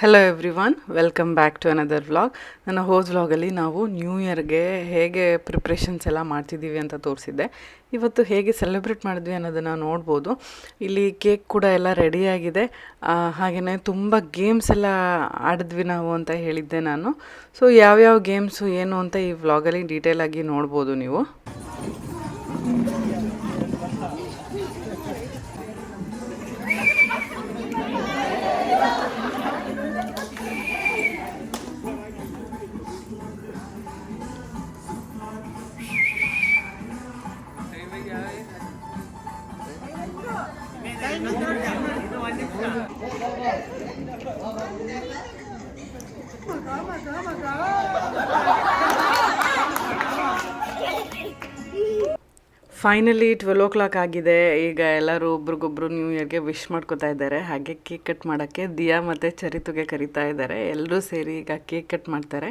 Hello everyone welcome back to another vlog ನನ್ನ ಹೋದ ವ್ಲಾಗಲ್ಲಿ ನಾವು ನ್ಯೂ ಇಯರ್ಗೆ ಹೇಗೆ ಪ್ರಿಪ್ರೇಷನ್ಸ್ ಎಲ್ಲ ಮಾಡ್ತಿದ್ದೀವಿ ಅಂತ ತೋರಿಸಿದ್ದೆ. ಇವತ್ತು ಹೇಗೆ ಸೆಲೆಬ್ರೇಟ್ ಮಾಡಿದ್ವಿ ಅನ್ನೋದನ್ನು ನೋಡ್ಬೋದು. ಇಲ್ಲಿ ಕೇಕ್ ಕೂಡ ಎಲ್ಲ ರೆಡಿಯಾಗಿದೆ ಹಾಗೆಯೇ ತುಂಬ ಗೇಮ್ಸ್ ಎಲ್ಲ ಆಡಿದ್ವಿ ನಾವು ಅಂತ ಹೇಳಿದ್ದೆ ನಾನು. ಸೊ ಯಾವ್ಯಾವ ಗೇಮ್ಸು ಏನು ಅಂತ ಈ ವ್ಲಾಗಲ್ಲಿ ಡೀಟೇಲಾಗಿ ನೋಡ್ಬೋದು ನೀವು. ಫೈನಲಿ ಟ್ವೆಲ್ ಓ ಕ್ಲಾಕ್ ಆಗಿದೆ. ಈಗ ಎಲ್ಲರೂ ಒಬ್ರಿಗೊಬ್ರು ನ್ಯೂ ಇಯರ್ಗೆ ವಿಶ್ ಮಾಡ್ಕೋತಾ ಇದ್ದಾರೆ. ಹಾಗೆ ಕೇಕ್ ಕಟ್ ಮಾಡೋಕ್ಕೆ ದಿಯಾ ಮತ್ತು ಚರಿತುಗೆ ಕರಿತಾ ಇದ್ದಾರೆ. ಎಲ್ಲರೂ ಸೇರಿ ಈಗ ಕೇಕ್ ಕಟ್ ಮಾಡ್ತಾರೆ.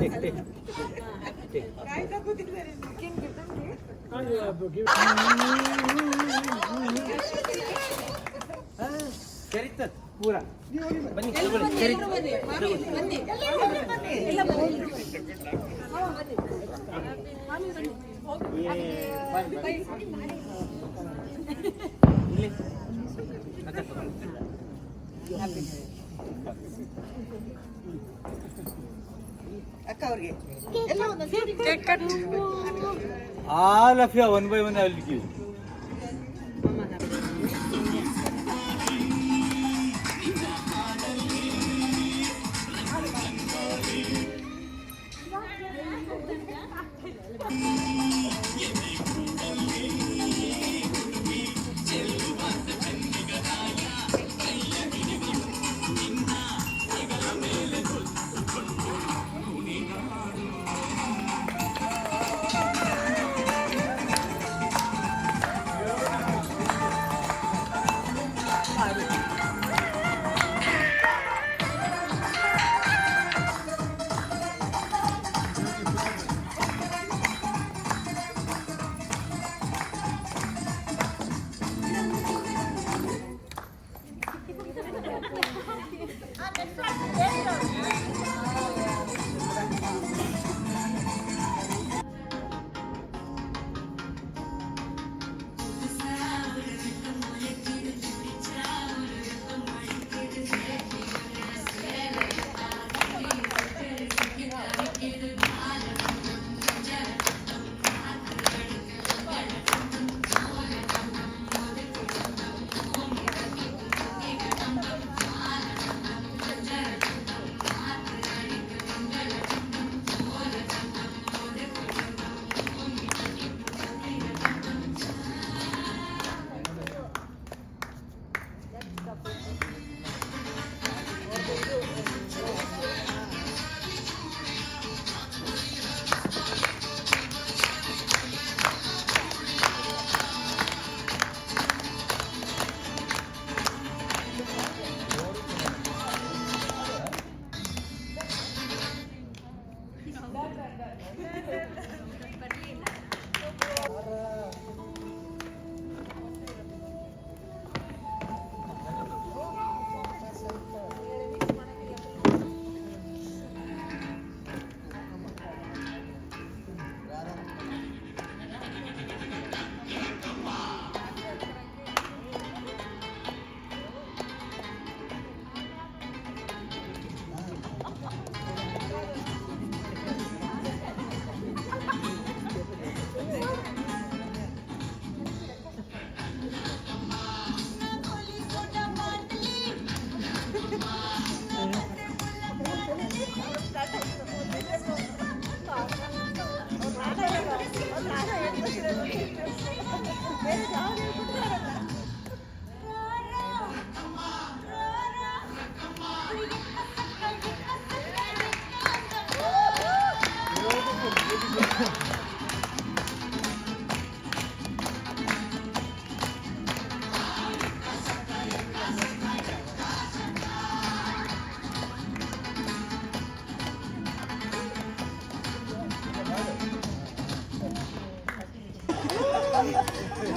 ಟೇಕ್ ಬನ್ನಿ ಬನ್ನಿ. ಟೇಕ್ ಚರಿತ ಪೂರ ಬನ್ನಿ ಚರಿತ್ ಇಲ್ಲಿ all of you one by one ಅಲ್ಲಿ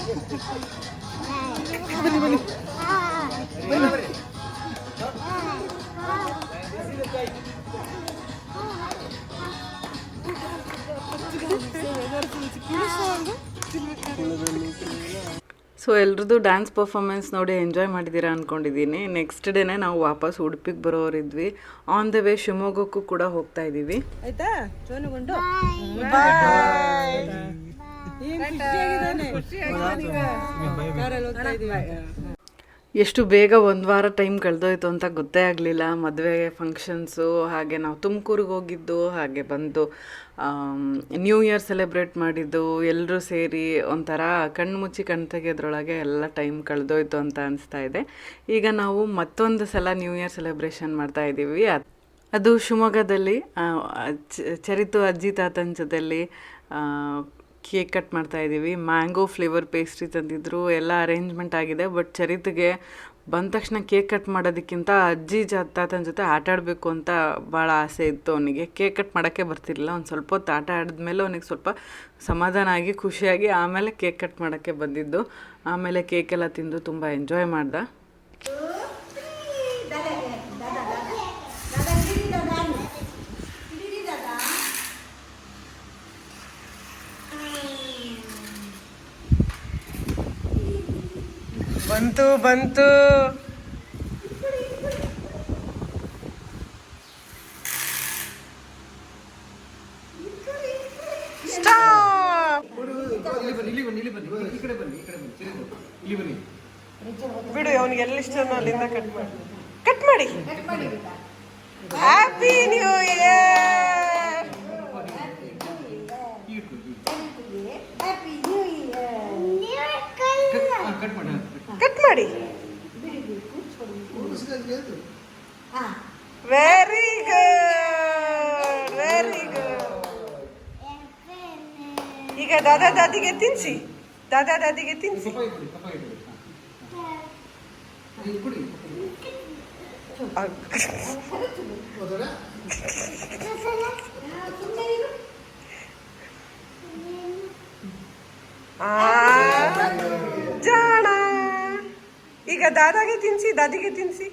ಗಿವ್ ಸೊ ಎಲ್ರದ್ದು ಡ್ಯಾನ್ಸ್ ಪರ್ಫಾರ್ಮೆನ್ಸ್ ನೋಡಿ ಎಂಜಾಯ್ ಮಾಡಿದ್ದೀರಾ ಅಂದ್ಕೊಂಡಿದ್ದೀನಿ ನೆಕ್ಸ್ಟ್ ಡೇನೇ ನಾವು ವಾಪಸ್ ಉಡುಪಿಗೆ ಬರೋರಿದ್ವಿ ಆನ್ ದ ವೇ ಶಿವಮೊಗ್ಗಕ್ಕೂ ಕೂಡ ಹೋಗ್ತಾ ಇದ್ದೀವಿ ಆಯ್ತಾ? ಎಷ್ಟು ಬೇಗ ಒಂದು ವಾರ ಟೈಮ್ ಕಳೆದೋಯ್ತು ಅಂತ ಗೊತ್ತೇ ಆಗಲಿಲ್ಲ. ಮದುವೆ ಫಂಕ್ಷನ್ಸು ಹಾಗೆ ನಾವು ತುಮಕೂರಿಗೆ ಹೋಗಿದ್ದು, ಹಾಗೆ ಬಂದು ನ್ಯೂ ಇಯರ್ ಸೆಲೆಬ್ರೇಟ್ ಮಾಡಿದ್ದು ಎಲ್ಲರೂ ಸೇರಿ ಒಂಥರ ಕಣ್ಣು ಮುಚ್ಚಿ ಕಣ್ಣು ತೆಗೆಯೋದ್ರೊಳಗೆ ಎಲ್ಲ ಟೈಮ್ ಕಳೆದೋಯ್ತು ಅಂತ ಅನಿಸ್ತಾ ಇದೆ. ಈಗ ನಾವು ಮತ್ತೊಂದು ಸಲ ನ್ಯೂ ಇಯರ್ ಸೆಲೆಬ್ರೇಷನ್ ಮಾಡ್ತಾ ಇದ್ದೀವಿ. ಅದು ಶಿವಮೊಗ್ಗದಲ್ಲಿ ಚರಿತು ಅಜ್ಜಿ ತಾತನ ಜೊತೆಲಿ ಕೇಕ್ ಕಟ್ ಮಾಡ್ತಾ ಇದ್ದೀವಿ. ಮ್ಯಾಂಗೋ ಫ್ಲೇವರ್ ಪೇಸ್ಟ್ರಿ ತಂದಿದ್ರು. ಎಲ್ಲ ಅರೇಂಜ್ಮೆಂಟ್ ಆಗಿದೆ. ಬಟ್ ಚರಿತ್ಗೆ ಬಂದ ತಕ್ಷಣ ಕೇಕ್ ಕಟ್ ಮಾಡೋದಕ್ಕಿಂತ ಅಜ್ಜಿ ಜ, ತಾತನ ಜೊತೆ ಆಟ ಆಡಬೇಕು ಅಂತ ಭಾಳ ಆಸೆ ಇತ್ತು ಅವನಿಗೆ. ಕೇಕ್ ಕಟ್ ಮಾಡೋಕ್ಕೆ ಬರ್ತಿರಲಿಲ್ಲ. ಒಂದು ಸ್ವಲ್ಪ ಹೊತ್ತು ಆಟ ಆಡಿದ್ಮೇಲೆ ಅವನಿಗೆ ಸ್ವಲ್ಪ ಸಮಾಧಾನ ಆಗಿ, ಖುಷಿಯಾಗಿ ಆಮೇಲೆ ಕೇಕ್ ಕಟ್ ಮಾಡೋಕ್ಕೆ ಬಂದಿದ್ದು. ಆಮೇಲೆ ಕೇಕೆಲ್ಲ ತಿಂದು ತುಂಬ ಎಂಜಾಯ್ ಮಾಡ್ದ. ಬಂತು ಬಂತು! ಬಿಡು ಅವ್ನಿಗೆ ಎಲ್ಲಿ ಇಷ್ಟನೋ ಅಲ್ಲಿಂದ ಕಟ್ ಮಾಡಿ. ಕಟ್ ಮಾಡಿ. ಹ್ಯಾಪಿ ನ್ಯೂ ಇಯರ್ ಮಾಡಿ ವೆರಿ ಗುಡ್ ವೆರಿ ಗುಡ್ ಈಗ ದಾದಾ ದಾದಿಗೆ ತಿನ್ಸಿ. ದಾದಾ ದಾದಿಗೆ ತಿನ್ಸಿ. ಆ, ಜಾಣ. ಈಗ ದಾದಾಗೆ ತಿನ್ಸಿ ದಾದಿಗೆ ತಿನ್ಸಿ.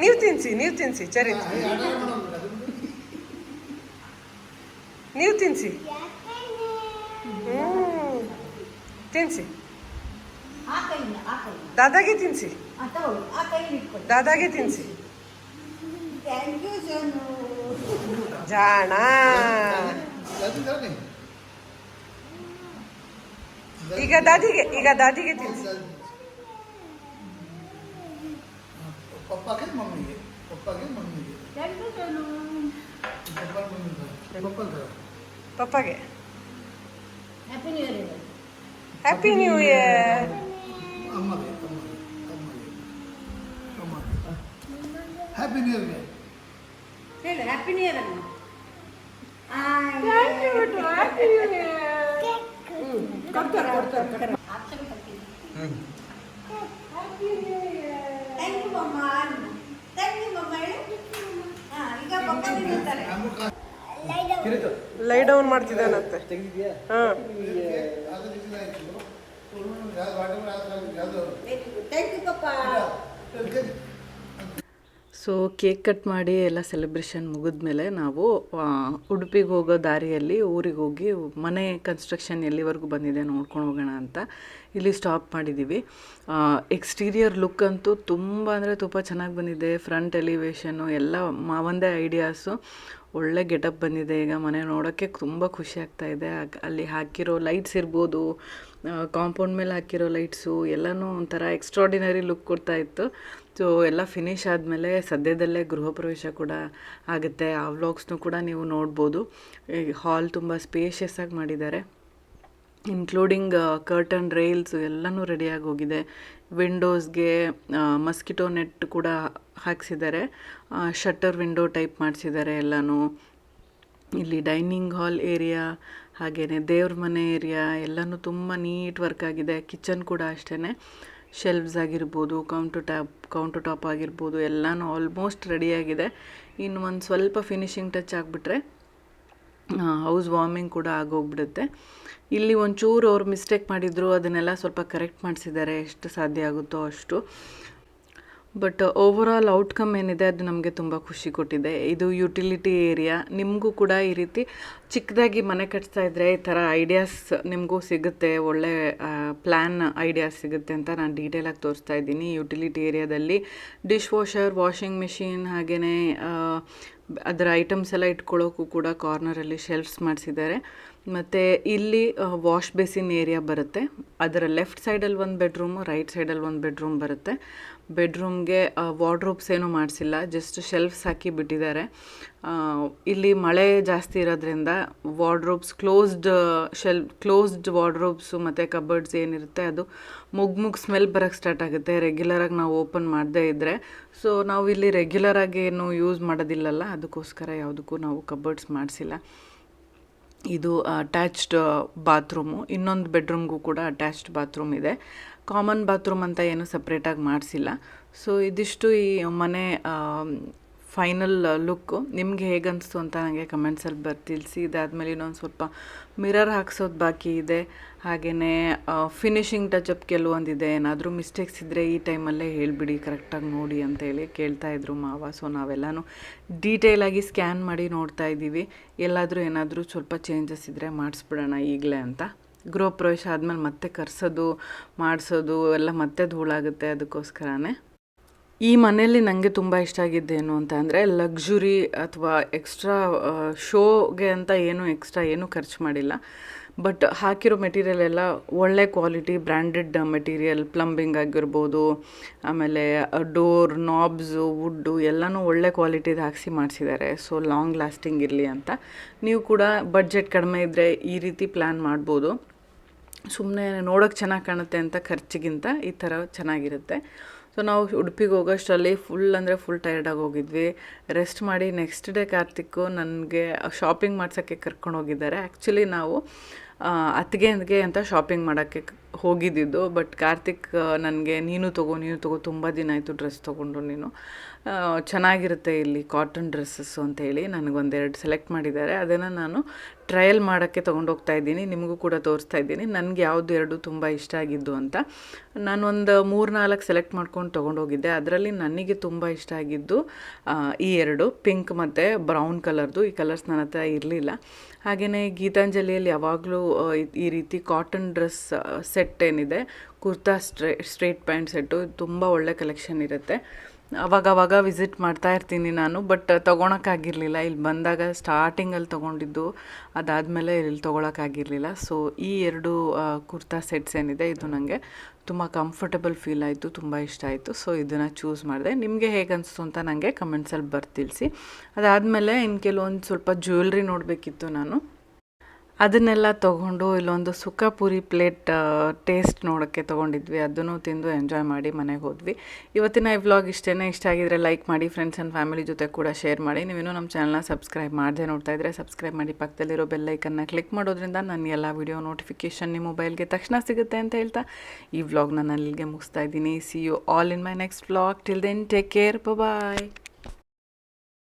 ನೀವು ತಿನ್ಸಿ ನೀವು ತಿನ್ಸಿ ಚರಿ. ನೀವು ತಿನ್ಸಿ. ಹ್ಞೂ ತಿನ್ಸಿ. ದಾದಾಗೆ ತಿನ್ಸಿ. ದಾದಾಗೆ ತಿನ್ಸಿ. ಜಾಣ. ಈಗ ದಾದಿಗೆ ಈಗ ದಾದಿಗೆ ತಿನ್ಸಿ ಪಪ್ಪಾಗೆ ಮಮ್ಮಿಗೆ ಪಪ್ಪಾಗೆ ಮಮ್ಮಿಗೆ. ಪಪ್ಪ ಮಮ್ಮಿಗೆ papa ಪಪ್ಪಗೆ happy new year happy new year ಹೇಳಿ ಹ್ಯಾಪಿ ನ್ಯೂ ಇಯರ್ ಅಮ್ಮ. Thank you mamma thank you mamma ಹೇಳು. ಹಾ ಈಗ ಪಪ್ಪ ತಿಂತಾರೆ ಲೈ ಡೌನ್ ಮಾಡ್ತಿದ್ದಾನಂತೆ. ಹಾಂ. Thank you papa so cake cut ಮಾಡಿ ಎಲ್ಲ ಸೆಲೆಬ್ರೇಷನ್ ಮುಗಿದ್ಮೇಲೆ ನಾವು ಉಡುಪಿಗೆ ಹೋಗೋ ದಾರಿಯಲ್ಲಿ ಊರಿಗೆ ಹೋಗಿ ಮನೆ ಕನ್ಸ್ಟ್ರಕ್ಷನ್ ಎಲ್ಲಿವರೆಗೂ ಬಂದಿದೆ ನೋಡ್ಕೊಂಡು ಹೋಗೋಣ ಅಂತ ಇಲ್ಲಿ ಸ್ಟಾಪ್ ಮಾಡಿದ್ದೀವಿ ಎಕ್ಸ್ಟೀರಿಯರ್ ಲುಕ್ ಅಂತೂ ತುಂಬ ಅಂದರೆ ತುಂಬ ಚೆನ್ನಾಗಿ ಬಂದಿದೆ. ಫ್ರಂಟ್ ಎಲಿವೇಶನು ಎಲ್ಲ ಒಂದೇ ಐಡಿಯಾಸು ಒಳ್ಳೆ ಗೆಟಪ್ ಬಂದಿದೆ. ಈಗ ಮನೆ ನೋಡೋಕ್ಕೆ ತುಂಬ ಖುಷಿ ಆಗ್ತಾ ಇದೆ. ಅಲ್ಲಿ ಹಾಕಿರೋ ಲೈಟ್ಸ್ ಇರ್ಬೋದು ಕಾಂಪೌಂಡ್ ಮೇಲೆ ಹಾಕಿರೋ ಲೈಟ್ಸು ಎಲ್ಲನೂ ಒಂಥರ ಎಕ್ಸ್ಟ್ರಾಡಿನರಿ ಲುಕ್ ಕೊಡ್ತಾ ಇತ್ತು. ಸೊ ಎಲ್ಲ ಫಿನಿಶ್ ಆದಮೇಲೆ ಸದ್ಯದಲ್ಲೇ ಗೃಹ ಪ್ರವೇಶ ಕೂಡ ಆಗುತ್ತೆ. ಆ ವ್ಲಾಗ್ಸ್ನೂ ಕೂಡ ನೀವು ನೋಡ್ಬೋದು. ಹಾಲ್ ತುಂಬ ಸ್ಪೇಷಿಯಸ್ ಆಗಿ ಮಾಡಿದ್ದಾರೆ. ಇನ್ಕ್ಲೂಡಿಂಗ್ ಕರ್ಟನ್ ರೈಲ್ಸ್ ಎಲ್ಲನೂ ರೆಡಿಯಾಗಿ ಹೋಗಿದೆ. ವಿಂಡೋಸ್ಗೆ ಮಸ್ಕಿಟೋ ನೆಟ್ ಕೂಡ ಹಾಕ್ಸಿದ್ದಾರೆ. ಶಟ್ಟರ್ ವಿಂಡೋ ಟೈಪ್ ಮಾಡಿಸಿದ್ದಾರೆ ಎಲ್ಲನೂ. ಇಲ್ಲಿ ಡೈನಿಂಗ್ ಹಾಲ್ ಏರಿಯಾ ಹಾಗೆಯೇ ದೇವ್ರ ಮನೆ ಏರಿಯಾ ಎಲ್ಲನೂ ತುಂಬ ನೀಟ್ ವರ್ಕ್ ಆಗಿದೆ. ಕಿಚನ್ ಕೂಡ ಅಷ್ಟೇ ಶೆಲ್ವ್ಸ್ ಆಗಿರ್ಬೋದು ಕೌಂಟು ಟಾಪ್ ಕೌಂಟು ಟಾಪ್ ಆಗಿರ್ಬೋದು, ಎಲ್ಲನೂ ಆಲ್ಮೋಸ್ಟ್ ರೆಡಿಯಾಗಿದೆ ಇನ್ನು ಒಂದು ಸ್ವಲ್ಪ ಫಿನಿಶಿಂಗ್ ಟಚ್ ಆಗಿಬಿಟ್ರೆ ಹೌಸ್ ವಾರ್ಮಿಂಗ್ ಕೂಡ ಆಗೋಗ್ಬಿಡುತ್ತೆ. ಇಲ್ಲಿ ಒಂಚೂರು ಅವ್ರು ಮಿಸ್ಟೇಕ್ ಮಾಡಿದ್ರು, ಅದನ್ನೆಲ್ಲ ಸ್ವಲ್ಪ ಕರೆಕ್ಟ್ ಮಾಡಿಸಿದ್ದಾರೆ, ಎಷ್ಟು ಸಾಧ್ಯ ಆಗುತ್ತೋ ಅಷ್ಟು. ಬಟ್ ಓವರಾಲ್ ಔಟ್ಕಮ್ ಏನಿದೆ ಅದು ನಮಗೆ ತುಂಬ ಖುಷಿ ಕೊಟ್ಟಿದೆ. ಇದು ಯುಟಿಲಿಟಿ ಏರಿಯಾ ನಿಮಗೂ ಕೂಡ ಈ ರೀತಿ ಚಿಕ್ಕದಾಗಿ ಮನೆ ಕಟ್ಸ್ತಾ ಇದ್ದರೆ ಈ ಥರ ಐಡಿಯಾಸ್ ನಿಮಗೂ ಸಿಗುತ್ತೆ. ಒಳ್ಳೆ ಪ್ಲ್ಯಾನ್ ಐಡಿಯಾಸ್ ಸಿಗುತ್ತೆ ಅಂತ ನಾನು ಡೀಟೇಲಾಗಿ ತೋರಿಸ್ತಾ ಇದ್ದೀನಿ. ಯುಟಿಲಿಟಿ ಏರಿಯಾದಲ್ಲಿ ಡಿಶ್ ವಾಷರ್ ವಾಷಿಂಗ್ ಮಿಷಿನ್ ಹಾಗೆಯೇ ಅದರ ಐಟಮ್ಸ್ ಎಲ್ಲ ಇಟ್ಕೊಳ್ಳೋಕ್ಕೂ ಕೂಡ ಕಾರ್ನರಲ್ಲಿ ಶೆಲ್ಫ್ಸ್ ಮಾಡಿಸಿದ್ದಾರೆ. ಮತ್ತು ಇಲ್ಲಿ ವಾಶ್ ಬೇಸಿನ್ ಏರಿಯಾ ಬರುತ್ತೆ. ಅದರ ಲೆಫ್ಟ್ ಸೈಡಲ್ಲಿ ಒಂದು ಬೆಡ್ರೂಮು ರೈಟ್ ಸೈಡಲ್ಲಿ ಒಂದು ಬೆಡ್ರೂಮ್ ಬರುತ್ತೆ. ಬೆಡ್ರೂಮ್ಗೆ ವಾರ್ಡ್ರೋಬ್ಸ್ ಏನೂ ಮಾಡಿಸಿಲ್ಲ, ಜಸ್ಟ್ ಶೆಲ್ಫ್ಸ್ ಹಾಕಿ ಬಿಟ್ಟಿದ್ದಾರೆ. ಇಲ್ಲಿ ಮಳೆ ಜಾಸ್ತಿ ಇರೋದ್ರಿಂದ wardrobes closed, shell, closed wardrobes ಮತ್ತು ಕಬರ್ಡ್ಸ್ ಏನಿರುತ್ತೆ ಅದು ಮುಗ್ ಮುಗ್ ಸ್ಮೆಲ್ ಬರೋಕ್ಕೆ ಸ್ಟಾರ್ಟ್ ಆಗುತ್ತೆ. ರೆಗ್ಯುಲರಾಗಿ ನಾವು ಓಪನ್ ಮಾಡದೇ ಇದ್ದರೆ ಸೊ ನಾವು ಇಲ್ಲಿ ರೆಗ್ಯುಲರಾಗಿ ಏನು ಯೂಸ್ ಮಾಡೋದಿಲ್ಲಲ್ಲ, ಅದಕ್ಕೋಸ್ಕರ ಯಾವುದಕ್ಕೂ ನಾವು ಕಬರ್ಡ್ಸ್ ಮಾಡಿಸಿಲ್ಲ. ಇದು ಅಟ್ಯಾಚ್ಡ್ ಬಾತ್ರೂಮು. ಇನ್ನೊಂದು ಬೆಡ್ರೂಮ್ಗೂ ಕೂಡ ಅಟ್ಯಾಚ್ಡ್ ಬಾತ್ರೂಮ್ ಇದೆ. ಕಾಮನ್ ಬಾತ್ರೂಮ್ ಅಂತ ಏನು ಸಪ್ರೇಟಾಗಿ ಮಾಡಿಸಿಲ್ಲ. ಸೊ ಇದಿಷ್ಟು ಈ ಮನೆ ಫೈನಲ್ ಲುಕ್ಕು ನಿಮಗೆ ಹೇಗನ್ನಿಸ್ತು ಅಂತ ನನಗೆ ಕಮೆಂಟ್ಸಲ್ಲಿ ಬರ್ ಇದಾದಮೇಲೆ ಇನ್ನೊಂದು ಸ್ವಲ್ಪ ಮಿರರ್ ಹಾಕ್ಸೋದು ಬಾಕಿ ಇದೆ. ಹಾಗೆಯೇ ಫಿನಿಶಿಂಗ್ ಟಚಪ್ ಕೆಲವೊಂದಿದೆ. ಏನಾದರೂ ಮಿಸ್ಟೇಕ್ಸ್ ಇದ್ದರೆ ಈ ಟೈಮಲ್ಲೇ ಹೇಳಿಬಿಡಿ ಕರೆಕ್ಟಾಗಿ ನೋಡಿ ಅಂತೇಳಿ ಕೇಳ್ತಾ ಇದ್ರು ಮಾವ. ಸೊ ನಾವೆಲ್ಲನೂ ಡೀಟೇಲಾಗಿ ಸ್ಕ್ಯಾನ್ ಮಾಡಿ ನೋಡ್ತಾ ಇದ್ದೀವಿ ಎಲ್ಲಾದರೂ ಏನಾದರೂ ಸ್ವಲ್ಪ ಚೇಂಜಸ್ ಇದ್ದರೆ ಮಾಡಿಸ್ಬಿಡೋಣ ಈಗಲೇ ಅಂತ. ಗೃಹ ಪ್ರವೇಶ ಆದಮೇಲೆ ಮತ್ತೆ ಕರ್ಸೋದು, ಮಾಡಿಸೋದು, ಎಲ್ಲ ಮತ್ತೆ ಧೂಳಾಗುತ್ತೆ ಅದಕ್ಕೋಸ್ಕರನೇ. ಈ ಮನೆಯಲ್ಲಿ ನನಗೆ ತುಂಬ ಇಷ್ಟ ಆಗಿದ್ದೇನು ಅಂತ ಅಂದರೆ ಲಕ್ಸುರಿ ಅಥವಾ ಎಕ್ಸ್ಟ್ರಾ ಶೋಗೆ ಅಂತ ಏನು ಎಕ್ಸ್ಟ್ರಾ ಏನೂ ಖರ್ಚು ಮಾಡಿಲ್ಲ. ಬಟ್ ಹಾಕಿರೋ ಮೆಟೀರಿಯಲ್ ಎಲ್ಲ ಒಳ್ಳೆ ಕ್ವಾಲಿಟಿ ಬ್ರ್ಯಾಂಡೆಡ್ ಮೆಟೀರಿಯಲ್, ಪ್ಲಂಬಿಂಗ್ ಆಗಿರ್ಬೋದು, ಆಮೇಲೆ ಡೋರ್ ನಾಬ್ಸು ವುಡ್ಡು ಎಲ್ಲನೂ ಒಳ್ಳೆ ಕ್ವಾಲಿಟಿದು ಹಾಕ್ಸಿ ಮಾಡಿಸಿದ್ದಾರೆ. ಸೊ ಲಾಂಗ್ ಲಾಸ್ಟಿಂಗ್ ಇರಲಿ ಅಂತ. ನೀವು ಕೂಡ ಬಡ್ಜೆಟ್ ಕಡಿಮೆ ಇದ್ದರೆ ಈ ರೀತಿ ಪ್ಲ್ಯಾನ್ ಮಾಡ್ಬೋದು. ಸುಮ್ಮನೆ ನೋಡೋಕ್ಕೆ ಚೆನ್ನಾಗಿ ಕಾಣುತ್ತೆ ಅಂತ ಖರ್ಚಿಗಿಂತ ಈ ಥರ ಚೆನ್ನಾಗಿರುತ್ತೆ. ಸೊ ನಾವು ಉಡುಪಿಗೆ ಹೋಗೋಷ್ಟರಲ್ಲಿ ಫುಲ್ ಅಂದರೆ ಫುಲ್ ಟಯರ್ಡಾಗಿ ಹೋಗಿದ್ವಿ. ರೆಸ್ಟ್ ಮಾಡಿ ನೆಕ್ಸ್ಟ್ ಡೇ ಕಾರ್ತಿಕ್ಕು ನನಗೆ ಶಾಪಿಂಗ್ ಮಾಡ್ಸೋಕ್ಕೆ ಕರ್ಕೊಂಡು ಹೋಗಿದ್ದಾರೆ. ಆ್ಯಕ್ಚುಲಿ ನಾವು ಅತ್ತಿಗೆಗೆ ಅಂತ ಶಾಪಿಂಗ್ ಮಾಡೋಕ್ಕೆ ಹೋಗಿದ್ದಿದ್ದು. ಬಟ್ ಕಾರ್ತಿಕ್ ನನಗೆ, ನೀನು ತಗೋ ನೀನು ತಗೋ, ತುಂಬ ದಿನ ಆಯಿತು ಡ್ರೆಸ್ ತೊಗೊಂಡು ನೀನು. ಚೆನ್ನಾಗಿರುತ್ತೆ ಇಲ್ಲಿ ಕಾಟನ್ ಡ್ರೆಸ್ಸಸ್ಸು ಅಂತೇಳಿ ನನಗೊಂದೆರಡು ಸೆಲೆಕ್ಟ್ ಮಾಡಿದ್ದಾರೆ. ಅದನ್ನು ನಾನು ಟ್ರಯಲ್ ಮಾಡೋಕ್ಕೆ ತೊಗೊಂಡೋಗ್ತಾ ಇದ್ದೀನಿ, ನಿಮಗೂ ಕೂಡ ತೋರಿಸ್ತಾ ಇದ್ದೀನಿ. ನನಗೆ ಯಾವುದು ಎರಡು ತುಂಬ ಇಷ್ಟ ಆಗಿದ್ದು ಅಂತ. ನಾನೊಂದು ಮೂರು ನಾಲ್ಕು ಸೆಲೆಕ್ಟ್ ಮಾಡ್ಕೊಂಡು ತೊಗೊಂಡೋಗಿದ್ದೆ ಅದರಲ್ಲಿ ನನಗೆ ತುಂಬ ಇಷ್ಟ ಆಗಿದ್ದು ಈ ಎರಡು ಪಿಂಕ್ ಮತ್ತು ಬ್ರೌನ್ ಕಲರ್ದು ಈ ಕಲರ್ಸ್ ನನ್ನ ಹತ್ರ ಇರಲಿಲ್ಲ. ಹಾಗೆಯೇ ಗೀತಾಂಜಲಿಯಲ್ಲಿ ಯಾವಾಗಲೂ ಈ- ಈ ರೀತಿ ಕಾಟನ್ ಡ್ರೆಸ್ ಸೆಟ್ ಏನಿದೆ, kurta straight, straight pant set ತುಂಬ ಒಳ್ಳೆ ಕಲೆಕ್ಷನ್ ಇರುತ್ತೆ. ಅವಾಗ ಅವಾಗ ವಿಸಿಟ್ ಮಾಡ್ತಾ ಇರ್ತೀನಿ ನಾನು ಬಟ್ ತೊಗೊಳಕ್ಕಾಗಿರಲಿಲ್ಲ. ಇಲ್ಲಿ ಬಂದಾಗ ಸ್ಟಾರ್ಟಿಂಗಲ್ಲಿ ತೊಗೊಂಡಿದ್ದು, ಅದಾದಮೇಲೆ ಇಲ್ಲಿ ತೊಗೊಳಕ್ಕಾಗಿರಲಿಲ್ಲ. ಸೊ ಈ ಎರಡು ಕುರ್ತಾ ಸೆಟ್ಸ್ ಏನಿದೆ, ಇದು ನನಗೆ ತುಂಬ ಕಂಫರ್ಟಬಲ್ ಫೀಲ್ ಆಯಿತು, ತುಂಬ ಇಷ್ಟ ಆಯಿತು. ಸೊ ಇದನ್ನು ಚೂಸ್ ಮಾಡಿದೆ. ನಿಮಗೆ ಹೇಗೆ ಅನಿಸ್ತು ಅಂತ ನನಗೆ ಕಮೆಂಟ್ಸಲ್ಲಿ ಬರ್ತಿಳಿಸಿ ಅದಾದಮೇಲೆ ಇನ್ನು ಕೆಲವೊಂದು ಸ್ವಲ್ಪ ಜ್ಯುವೆಲ್ರಿ ನೋಡಬೇಕಿತ್ತು ನಾನು. ಅದನ್ನೆಲ್ಲ ತೊಗೊಂಡು ಇಲ್ಲೊಂದು ಸುಕ್ಕ ಪೂರಿ ಪ್ಲೇಟ್ ಟೇಸ್ಟ್ ನೋಡೋಕ್ಕೆ ತೊಗೊಂಡಿದ್ವಿ. ಅದನ್ನು ತಿಂದು ಎಂಜಾಯ್ ಮಾಡಿ ಮನೆಗೆ ಹೋದ್ವಿ. ಇವತ್ತಿನ ಈ ವ್ಲಾಗ್ ಇಷ್ಟೇ ಇಷ್ಟ ಆಗಿದ್ರೆ ಲೈಕ್ ಮಾಡಿ ಫ್ರೆಂಡ್ಸ್ ಆ್ಯಂಡ್ ಫ್ಯಾಮಿಲಿ ಜೊತೆ ಕೂಡ ಶೇರ್ ಮಾಡಿ. ನೀವೇನೋ ನಮ್ಮ ಚಾನಲ್ನ ಸಬ್ಸ್ಕ್ರೈಬ್ ಮಾಡದೆ ನೋಡ್ತಾ ಇದ್ದರೆ ಸಬ್ಸ್ಕ್ರೈಬ್ ಮಾಡಿ. ಪಕ್ಕದಲ್ಲಿರೋ ಬೆಲ್ಲೈಕನ್ನ ಕ್ಲಿಕ್ ಮಾಡೋದ್ರಿಂದ ನನ್ನ ಎಲ್ಲ ವಿಡಿಯೋ ನೋಟಿಫಿಕೇಷನ್ ನಿಮ್ಮ ಮೊಬೈಲ್ಗೆ ತಕ್ಷಣ ಸಿಗುತ್ತೆ ಅಂತ ಹೇಳ್ತಾ ಈ ವ್ಲಾಗ್ನ ನಾನು ಅಲ್ಲಿಗೆ ಮುಗಿಸ್ತಾ ಇದ್ದೀನಿ. See you all in my next vlog till then take care bye